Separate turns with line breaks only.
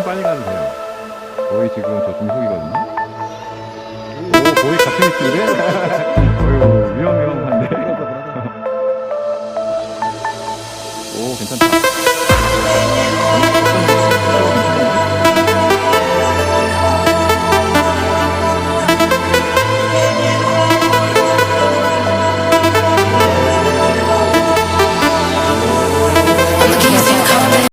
조금 빨리 가도 돼요. 거의 지금 저 중속이거든요. 오, 거의 같은 위치인데? 어휴, 위험, 위험한데? 오, 괜찮다.